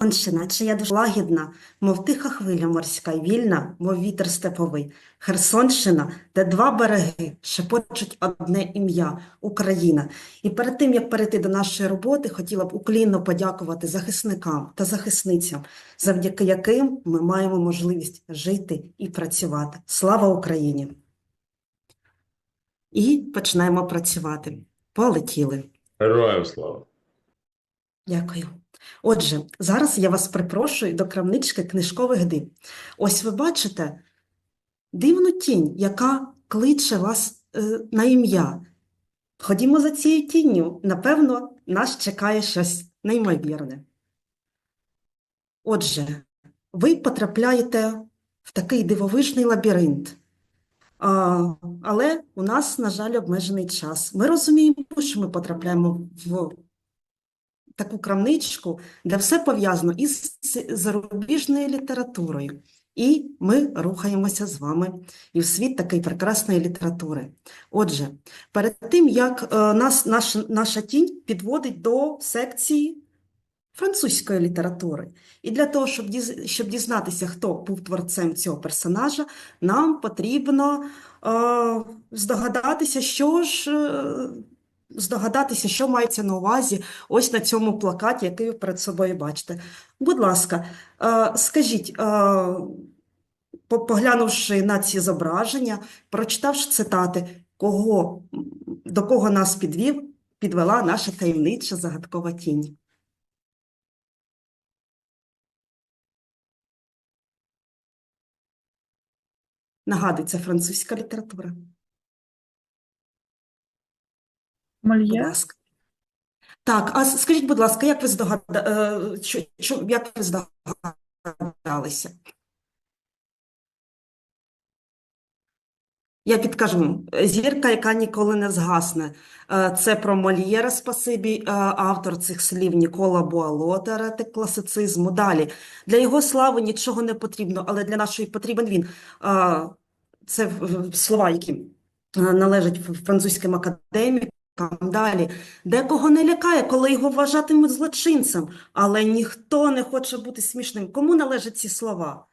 Херсонщина, чия душа лагідна, мов тиха хвиля морська, вільна, мов вітер степовий. Херсонщина, де два береги шепочуть одне ім'я – Україна. І перед тим, як перейти до нашої роботи, хотіла б уклінно подякувати захисникам та захисницям, завдяки яким ми маємо можливість жити і працювати. Слава Україні! І починаємо працювати. Полетіли. Героям слава. Дякую. Отже, зараз я вас припрошую до крамнички книжкових див. Ось ви бачите дивну тінь, яка кличе вас е, на ім'я. Ходімо за цією тінню. Напевно, нас чекає щось неймовірне. Отже, ви потрапляєте в такий дивовижний лабіринт. А, але у нас, на жаль, обмежений час. Ми розуміємо, що ми потрапляємо в таку крамничку, де все пов'язано із зарубіжною літературою. І ми рухаємося з вами і в світ такої прекрасної літератури. Отже, перед тим, як е, нас, наш, наша тінь підводить до секції французької літератури. І для того, щоб, щоб дізнатися, хто був творцем цього персонажа, нам потрібно е, здогадатися, що ж, е, здогадатися, що мається на увазі ось на цьому плакаті, який ви перед собою бачите. Будь ласка, е, скажіть, е, поглянувши на ці зображення, прочитавши цитати, кого, до кого нас підвів, підвела наша таємнича загадкова тінь. Нагадую, це французька література. Мольєр? Так, а скажіть, будь ласка, як ви здогада... е, що- як ви здогадалися? Я підкажу. Зірка, яка ніколи не згасне. Е, Це про Мольєра, спасибі, е, автор цих слів Нікола Буало, теоретик класицизму. Далі. Для його слави нічого не потрібно, але для нашої потрібен він. Це слова, які належать французьким академікам. Далі. Декого не лякає, коли його вважатимуть злочинцем, але ніхто не хоче бути смішним. Кому належать ці слова?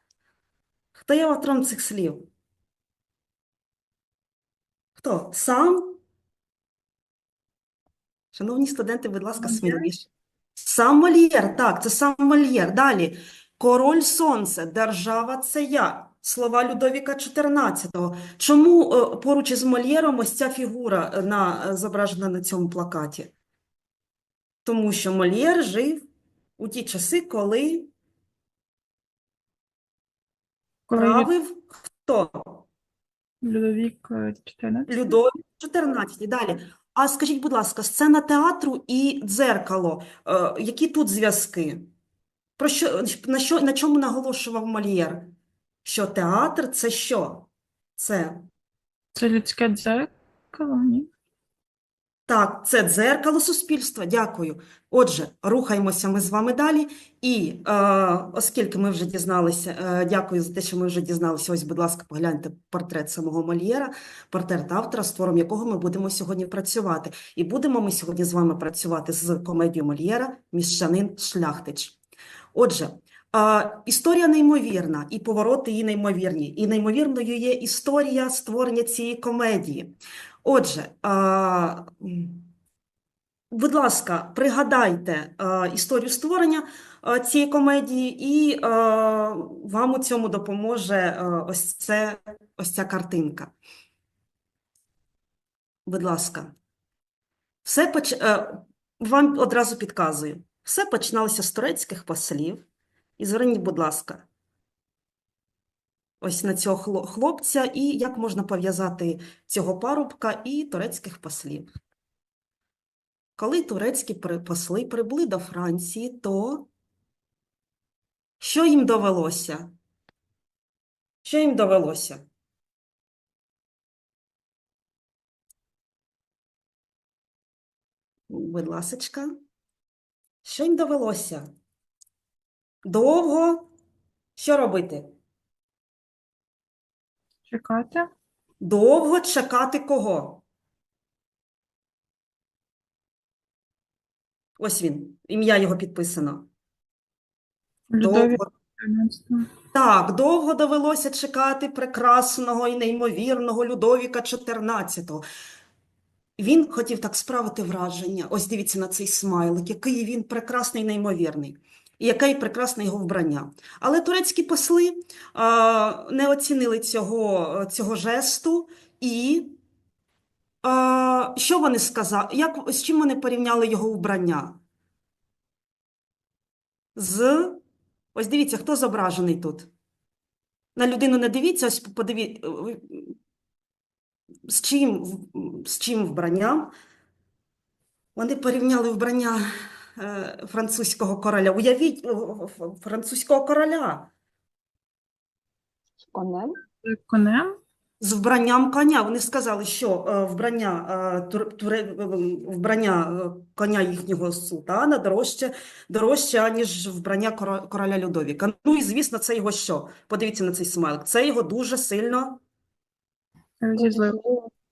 Хто є автором цих слів? Хто? Сам? Шановні студенти, будь ласка, сміливіше. Сам Мольєр, так, це сам Мольєр. Далі. Король Сонце, держава це я. Слова Людовіка XIV. Чому е, поруч із Мольєром ось ця фігура е, на, е, зображена на цьому плакаті? Тому що Мольєр жив у ті часи, коли Коли правив хто? Людовік е, 14? Людовік 14. Далі. А скажіть, будь ласка, сцена театру і дзеркало, які тут зв'язки? Про що, на що, на чому наголошував Мольєр? Що театр – це що? Це, Це людське дзеркало, ні? так, це дзеркало суспільства. Дякую. Отже, рухаємося ми з вами далі. І е, оскільки ми вже дізналися, е, дякую за те, що ми вже дізналися. Ось, будь ласка, погляньте портрет самого Мольєра, портрет автора, з твором якого ми будемо сьогодні працювати. І будемо ми сьогодні з вами працювати з комедією Мольєра «Міщанин Шляхтич». Отже, історія неймовірна, і повороти її неймовірні. І неймовірною є історія створення цієї комедії. Отже, будь ласка, пригадайте історію створення цієї комедії, і вам у цьому допоможе ось це, ось ця картинка. Будь ласка. Все поч... е, Вам одразу підказую. Все починалося з турецьких послів. І зверніть, будь ласка, ось на цього хлопця, і як можна пов'язати цього парубка і турецьких послів. Коли турецькі посли прибули до Франції, то що їм довелося? Що їм довелося? Будь ласочка. Що їм довелося? Довго? Що робити? Чекати? Довго чекати кого? Ось він, ім'я його підписано. Довго, так, довго довелося чекати прекрасного і неймовірного Людовіка XIV. Він хотів так справити враження. Ось дивіться на цей смайлик, який він прекрасний, неймовірний, яке прекрасне його вбрання. Але турецькі посли а, не оцінили цього, цього жесту, і а, що вони сказали? Як, з чим вони порівняли його вбрання? З ось дивіться, хто зображений тут? На людину не дивіться, ось подивіться. З чим, з чим вбранням? Вони порівняли вбрання е, французького короля. Уявіть, е, французького короля З конем. Конем. з вбранням коня. Вони сказали, що е, вбрання, е, туре- е, вбрання е, коня їхнього султана дорожче, дорожче, аніж вбрання короля Людовіка. Ну і, звісно, це його що? Подивіться на цей смайлик. Це його дуже сильно Розізлив.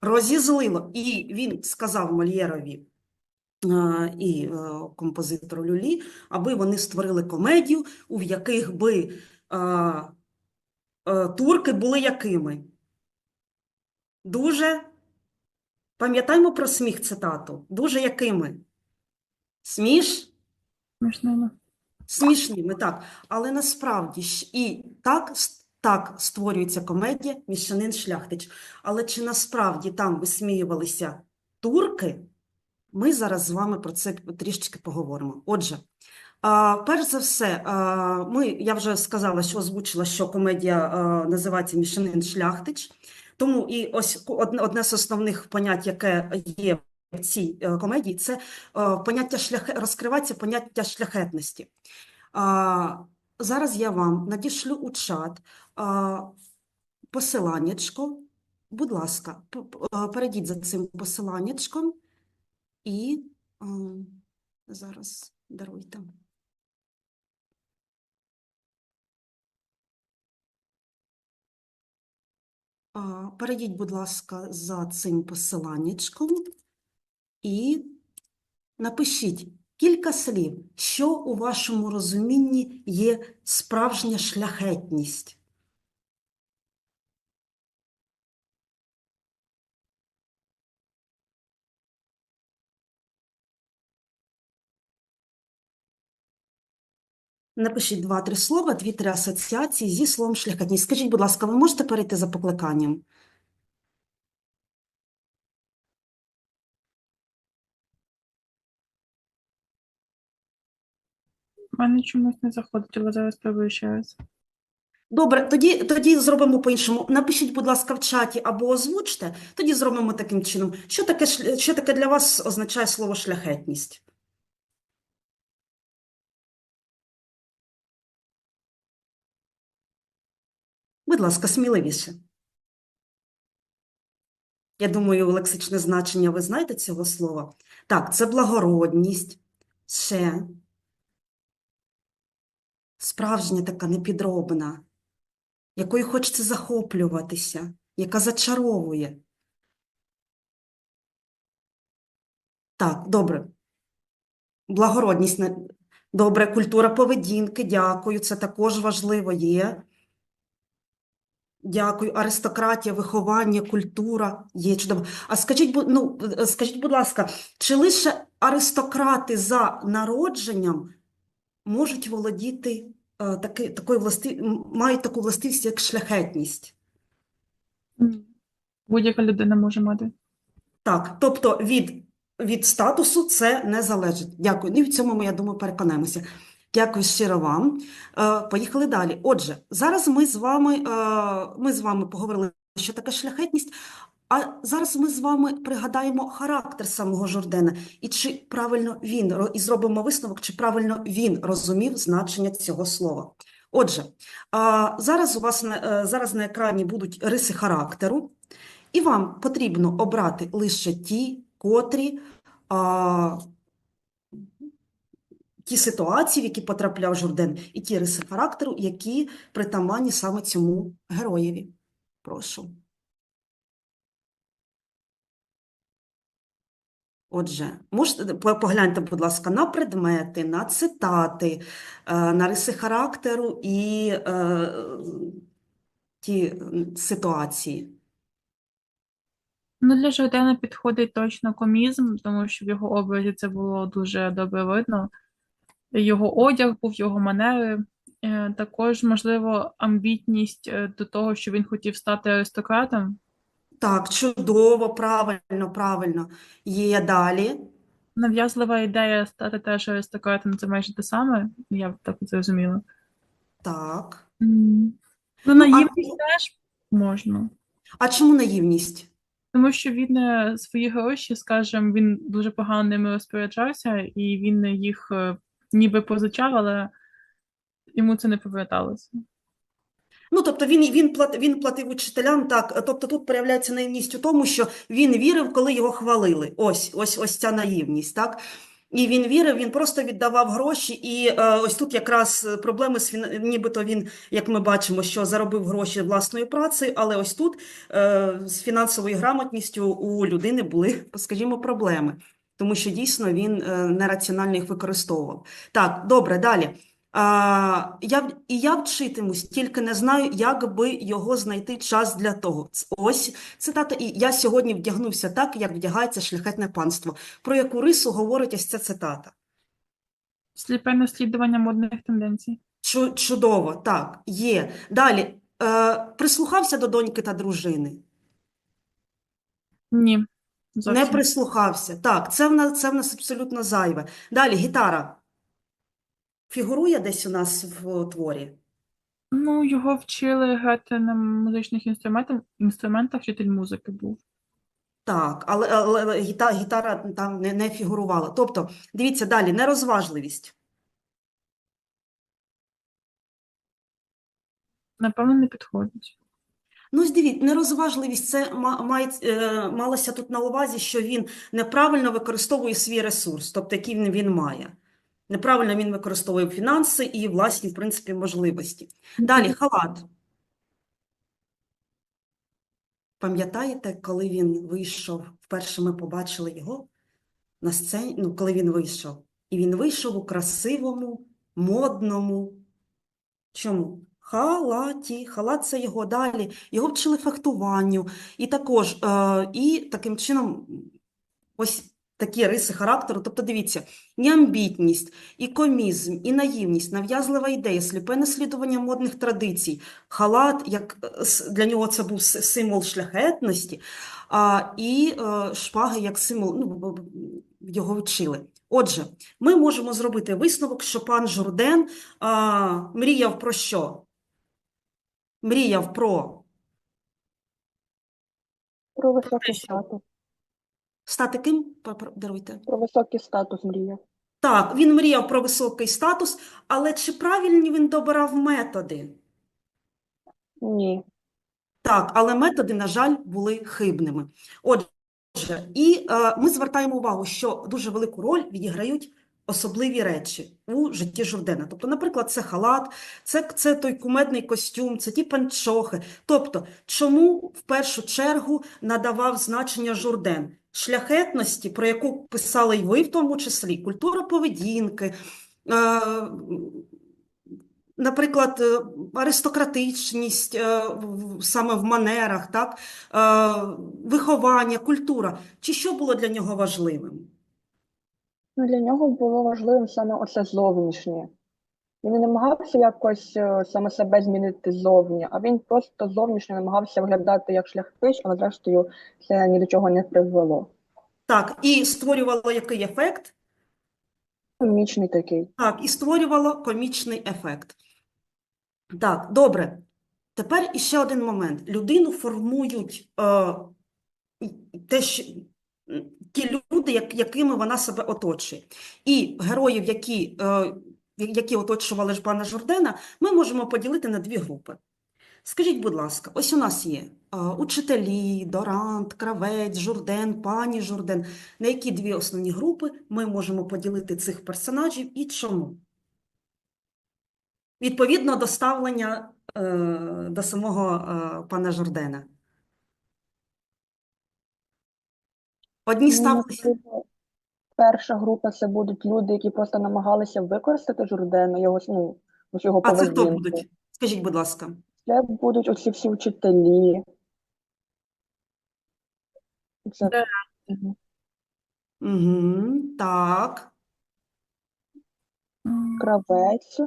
розізлило. І він сказав Мольєрові е, і е, композитору Люлі, аби вони створили комедію, у яких би е, е, турки були якими? Дуже, пам'ятаємо про сміх цитату, дуже якими? Сміш? Смішними. Смішніми, так. Але насправді ж і так, так створюється комедія «Міщанин Шляхтич». Але чи насправді там висміювалися турки? Ми зараз з вами про це трішечки поговоримо. Отже, перш за все, ми, я вже сказала, що озвучила, що комедія називається «Міщанин Шляхтич». Тому і ось одне, з основних понять, яке є в цій е, комедії, це е, поняття шляхе... розкривається поняття шляхетності. Зараз я вам надішлю у чат посиланнячко. Будь ласка, е, перейдіть за цим посиланнячком і а, зараз даруйте. Перейдіть, будь ласка, за цим посиланнячком і напишіть кілька слів, що у вашому розумінні є справжня шляхетність. Напишіть два-три слова, дві-три асоціації зі словом шляхетність. Скажіть, будь ласка, ви можете перейти за покликанням? У мене чомусь не заходить, але зараз спробую ще раз. Добре, тоді, тоді зробимо по-іншому. Напишіть, будь ласка, в чаті або озвучте, тоді зробимо таким чином. Що таке, що таке для вас означає слово шляхетність? Будь ласка, сміливіше. Я думаю, лексичне значення ви знаєте цього слова. Так, це благородність, ще справжня така непідробна, якою хочеться захоплюватися, яка зачаровує. Так, добре. Благородність. Добре, культура поведінки, дякую, це також важливо є. Дякую. Аристократія, виховання, культура є чудово. А скажіть, ну, е, скажіть, будь ласка, чи лише аристократи за народженням можуть володіти е, таки, такою власти... мають таку властивість, як шляхетність? Будь-яка людина може мати. Так, тобто від, від статусу це не залежить. Дякую. Ну, і в цьому ми, я думаю, переконаємося. Дякую щиро вам. Е, Поїхали далі. Отже, зараз ми з вами, е, ми з вами поговорили, що таке шляхетність, а зараз ми з вами пригадаємо характер самого Жордена і чи правильно він, і зробимо висновок, чи правильно він розумів значення цього слова. Отже, зараз у вас е, зараз на екрані будуть риси характеру, і вам потрібно обрати лише ті, котрі ті ситуації, в які потрапляв Журден, і ті риси характеру, які притаманні саме цьому героєві. Прошу. Отже, можете погляньте, будь ласка, на предмети, на цитати, е, на риси характеру і е, ті ситуації. Ну, для Жордана підходить точно комізм, тому що в його образі це було дуже добре видно. Його одяг був, його манери. Е, Також, можливо, амбітність е, до того, що він хотів стати аристократом. Так, чудово, правильно, правильно. Є далі. Нав'язлива ідея стати теж аристократом це майже те саме, я б так зрозуміла. Так. Ну, а наївність теж можна. А чому наївність? Тому що він е, свої гроші, скажімо, він дуже погано ними розпоряджався, і він їх ніби позичав, але йому це не поверталося. Ну, тобто він, він, плат, він платив учителям, так, тобто тут проявляється наївність у тому, що він вірив, коли його хвалили. Ось, ось, ось ця наївність, так? І він вірив, він просто віддавав гроші, і е, ось тут якраз проблеми з фін... нібито він, як ми бачимо, що заробив гроші власною працею, але ось тут е, з фінансовою грамотністю у людини були, скажімо, проблеми, тому що дійсно він е, нераціонально їх використовував. Так, добре, далі. А, я, і я вчитимусь, тільки не знаю, як би його знайти час для того. Ось цитата. І я сьогодні вдягнувся так, як вдягається шляхетне панство. Про яку рису говорить ось ця цитата? Сліпе наслідування модних тенденцій. Чу, чудово, так, є. Далі. Е, прислухався до доньки та дружини? Ні, Не прислухався. Так, це в нас, це в нас абсолютно зайве. Далі, гітара. Фігурує десь у нас в творі? Ну, його вчили грати на музичних інструментах, інструментах, вчитель музики був. Так, але, але, але гіта, гітара там не, не фігурувала. Тобто, дивіться далі, нерозважливість. Напевно, не підходить. Ну, ось дивіться, нерозважливість це має, е, малося тут на увазі, що він неправильно використовує свій ресурс, тобто який він, він має. Неправильно він використовує фінанси і власні, в принципі, можливості. Далі, халат. Пам'ятаєте, коли він вийшов, вперше ми побачили його на сцені, ну, коли він вийшов. І він вийшов у красивому, модному. Чому? Халаті, халат це його далі. Його вчили фехтуванню. І також, е, і таким чином, ось такі риси характеру. Тобто, дивіться, і амбітність, і комізм, і наївність, нав'язлива ідея, сліпе наслідування модних традицій. Халат, як е, для нього це був символ шляхетності, а, і е, шпаги як символ, ну, його вчили. Отже, ми можемо зробити висновок, що пан Журден а, мріяв про що? Мріяв про Про високий статус. стати ким? Даруйте. Про високий статус мріяв. Так, він мріяв про високий статус, але чи правильні він добирав методи? Ні. Так, але методи, на жаль, були хибними. Отже, і е, ми звертаємо увагу, що дуже велику роль відіграють особливі речі у житті Журдена. Тобто, наприклад, це халат, це, це той кумедний костюм, це ті панчохи. Тобто, чому в першу чергу надавав значення Журден? Шляхетності, про яку писали й ви в тому числі, культура поведінки, е, наприклад, е, аристократичність е, саме в манерах, так? Виховання, культура. Чи що було для нього важливим? Ну, для нього було важливим саме оце зовнішнє. Він не намагався якось е, саме себе змінити ззовні, а він просто зовнішньо намагався виглядати як шляхтич, але зрештою це ні до чого не привело. Так, і створювало який ефект? Комічний такий. Так, і створювало комічний ефект. Так, добре. Тепер іще один момент. Людину формують е, те, що, ті люди, як, якими вона себе оточує. І героїв, які, е, які оточували ж пана Жордена, ми можемо поділити на дві групи. Скажіть, будь ласка, ось у нас є е, учителі, Дорант, Кравець, Журден, пані Журден. На які дві основні групи ми можемо поділити цих персонажів і чому? Відповідно до ставлення е, до самого е, пана Жордена. Одні ставилися. Перша група це будуть люди, які просто намагалися використати Журдена, його, ну, його А це хто поведінку. будуть? Скажіть, будь ласка. Це будуть оці всі вчителі. Це... Мгм. Угу, так, Кравець.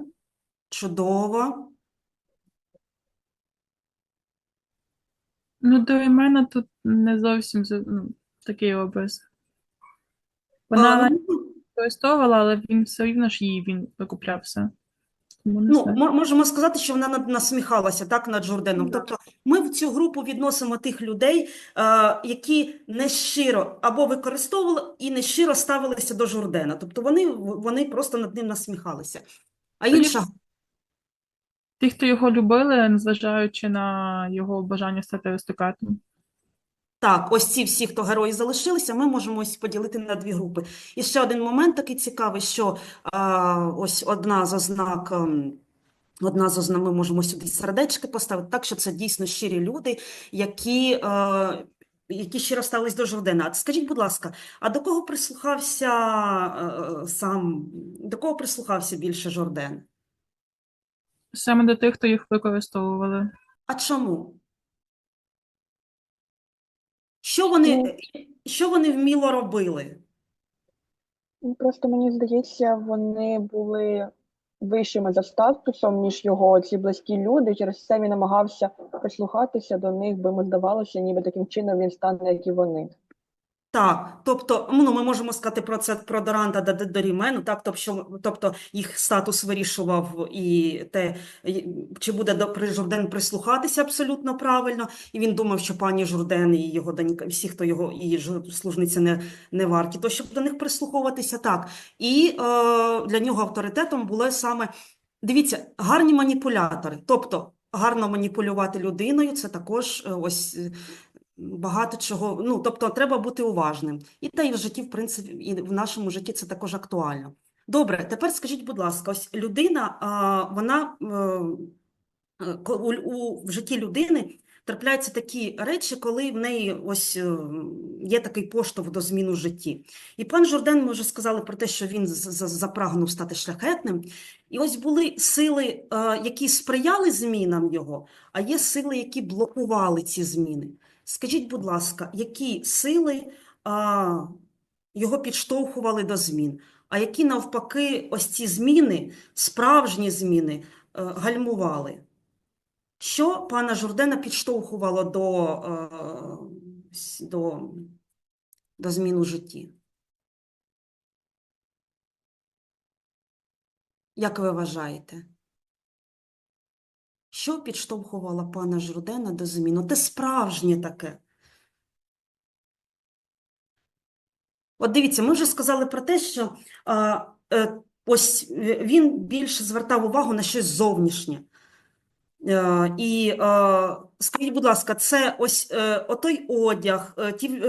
чудово. Ну, до мене тут не зовсім з- ну, такий образ. Вона ну, використовувала, але він все рівно ж їй він викупляв все. Тому не Ну, знаю. мо- можемо сказати, що вона над- насміхалася так над Жорденом. Тобто ми в цю групу відносимо тих людей, е, які нещиро або використовували і нещиро ставилися до Жордена. Тобто вони, вони просто над ним насміхалися. А Тоді- інша Ті, хто його любили, незважаючи на його бажання стати аристократом. Так, ось ці всі, хто герої залишилися, ми можемо ось поділити на дві групи. І ще один момент такий цікавий, що а, ось одна з ознак, ем, одна з ознак, ми можемо сюди сердечки поставити, так що це дійсно щирі люди, які, е, які щиро ставились до Жордена. А Скажіть, будь ласка, а до кого прислухався е, сам, до кого прислухався більше Жорден? Саме до тих, хто їх використовували. А чому? Що вони, що вони вміло робили? Ну, Просто мені здається, вони були вищими за статусом, ніж його ці близькі люди. Через це він намагався прислухатися до них, бо йому здавалося, ніби таким чином він стане, як і вони. Так, тобто, ну, ми можемо сказати про це про Доранта та Дорімену, так, тобто, що, тобто їх статус вирішував і те, чи буде до при Журден прислухатися абсолютно правильно, і він думав, що пані Журден і його донька, всі, хто його і служниця не, не варті, то щоб до них прислуховуватися так. І е, для нього авторитетом було саме, дивіться, гарні маніпулятори, тобто гарно маніпулювати людиною, це також е, ось Багато чого, ну, тобто треба бути уважним. І та і в житті, в принципі, і в нашому житті це також актуально. Добре, тепер скажіть, будь ласка, ось людина, а, вона е, е, у, у, в житті людини трапляються такі речі, коли в неї ось е, є такий поштовх до змін у житті. І пан Жорден, ми вже сказали про те, що він запрагнув стати шляхетним. І ось були сили, е, які сприяли змінам його, а є сили, які блокували ці зміни. Скажіть, будь ласка, які сили а, його підштовхували до змін, а які навпаки ось ці зміни, справжні зміни, е, гальмували? Що пана Журдена підштовхувало до, е, до, до змін у житті? Як ви вважаєте? Що підштовхувало пана Журдена до змін? Те справжнє таке. От дивіться, ми вже сказали про те, що а, е, ось е, він більше звертав увагу на щось зовнішнє. Е, і е, скажіть, будь ласка, це ось е, отой одяг, ті,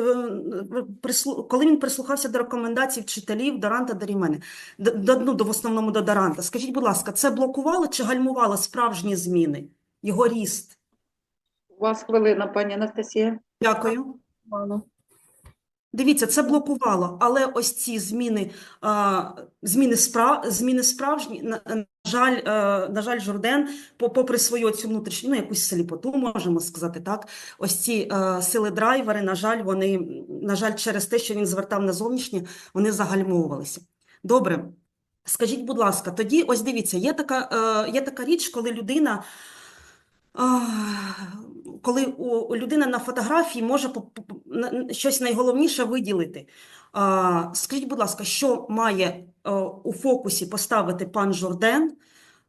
коли він прислухався до рекомендацій вчителів Доранта Дорімени, до, до, ну, до, в основному до Доранта, скажіть, будь ласка, це блокувало чи гальмувало справжні зміни, його ріст? У вас хвилина, пані Анастасія. Дякую. Дивіться, це блокувало, але ось ці зміни, зміни, спра, зміни справжні, на, жаль, е, на жаль, Журден, по- попри свою цю внутрішню, ну, якусь сліпоту, можемо сказати так, ось ці е, сили драйвери, на жаль, вони, на жаль, через те, що він звертав на зовнішнє, вони загальмовувалися. Добре, скажіть, будь ласка, тоді ось дивіться, є така, е, є така річ, коли людина коли у, людина на фотографії може щось найголовніше виділити. Скажіть, будь ласка, що має е, у фокусі поставити пан Жорден,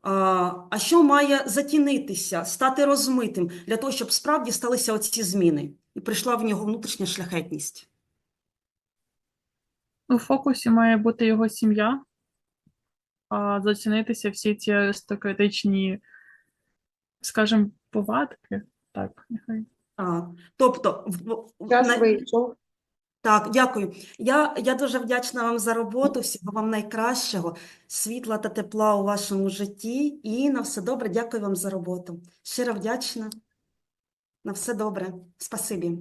а, а що має затінитися, стати розмитим для того, щоб справді сталися оці зміни і прийшла в нього внутрішня шляхетність? У фокусі має бути його сім'я, а зацінитися всі ці аристократичні, скажімо, повадки. Так, нехай. Так, тобто, в- в- Час на- вийшов. Так, дякую. Я, я дуже вдячна вам за роботу. Всього вам найкращого, світла та тепла у вашому житті. І на все добре. Дякую вам за роботу. Щиро вдячна. На все добре. Спасибі.